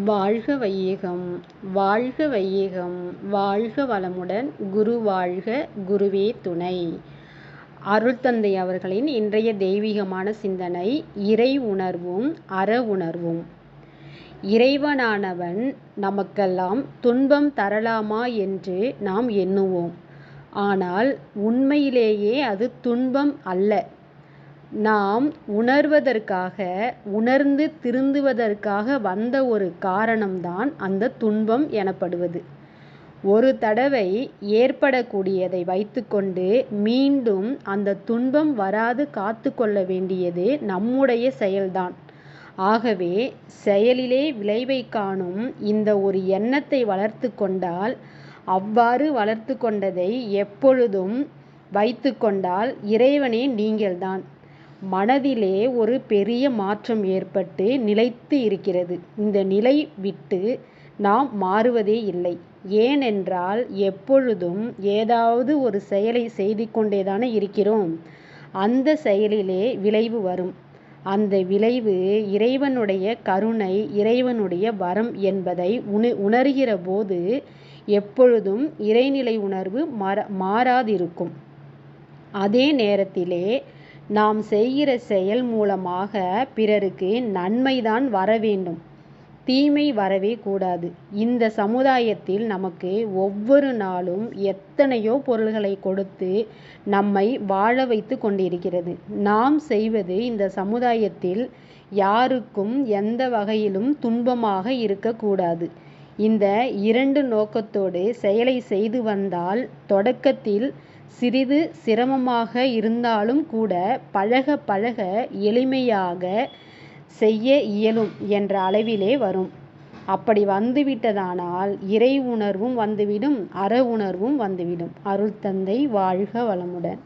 வாழ்க வையகம் வாழ்க வையகம் வாழ்க வளமுடன் குரு வாழ்க குருவே துணை. அருள்தந்தை அவர்களின் இன்றைய தெய்வீகமான சிந்தனை இறை உணர்வும் அற உணர்வும். இறைவனானவன் நமக்கெல்லாம் துன்பம் தரலாமா என்று நாம் எண்ணுவோம். ஆனால் உண்மையிலேயே அது துன்பம் அல்ல. நாம் உணர்வதற்காக உணர்ந்து திருந்துவதற்காக வந்த ஒரு காரணம்தான் அந்த துன்பம் எனப்படுவது. ஒரு தடவை ஏற்படக்கூடியதை வைத்துக்கொண்டு மீண்டும் அந்த துன்பம் வராது காத்து கொள்ள வேண்டியது நம்முடைய செயல்தான். ஆகவே செயலிலே விளைவை காணும் இந்த ஒரு எண்ணத்தை வளர்த்து கொண்டால் அவ்வாறு வளர்த்து கொண்டதை எப்பொழுதும் வைத்து கொண்டால் இறைவனே நீங்கள்தான். மனதிலே ஒரு பெரிய மாற்றம் ஏற்பட்டு நிலைத்து இருக்கிறது. இந்த நிலை விட்டு நாம் மாறுவதே இல்லை. ஏனென்றால் எப்பொழுதும் ஏதாவது ஒரு செயலை செய்து கொண்டேதானே இருக்கிறோம். அந்த செயலிலே விளைவு வரும். அந்த விளைவு இறைவனுடைய கருணை இறைவனுடைய வரம் என்பதை உண உணர்கிற போது எப்பொழுதும் இறைநிலை உணர்வு மாற மாறாதிருக்கும். அதே நேரத்திலே நாம் செய்கிற செயல் மூலமாக பிறருக்கு நன்மைதான் வர வேண்டும். தீமை வரவே கூடாது. இந்த சமுதாயத்தில் நமக்கு ஒவ்வொரு நாளும் எத்தனையோ பொருள்களை கொடுத்து நம்மை வாழ வைத்து கொண்டிருக்கிறது. நாம் செய்வது இந்த சமுதாயத்தில் யாருக்கும் எந்த வகையிலும் துன்பமாக இருக்கக்கூடாது. இந்த இரண்டு நோக்கத்தோடு செயலை செய்து வந்தால் தொடக்கத்தில் சிறிது சிரமமாக இருந்தாலும் கூட பழக பழக எளிமையாக செய்ய இயலும் என்ற அளவிலே வரும். அப்படி வந்துவிட்டதானால் இறை உணர்வும் வந்துவிடும் அற உணர்வும் வந்துவிடும். அருள் தந்தை வாழ்க வளமுடன்.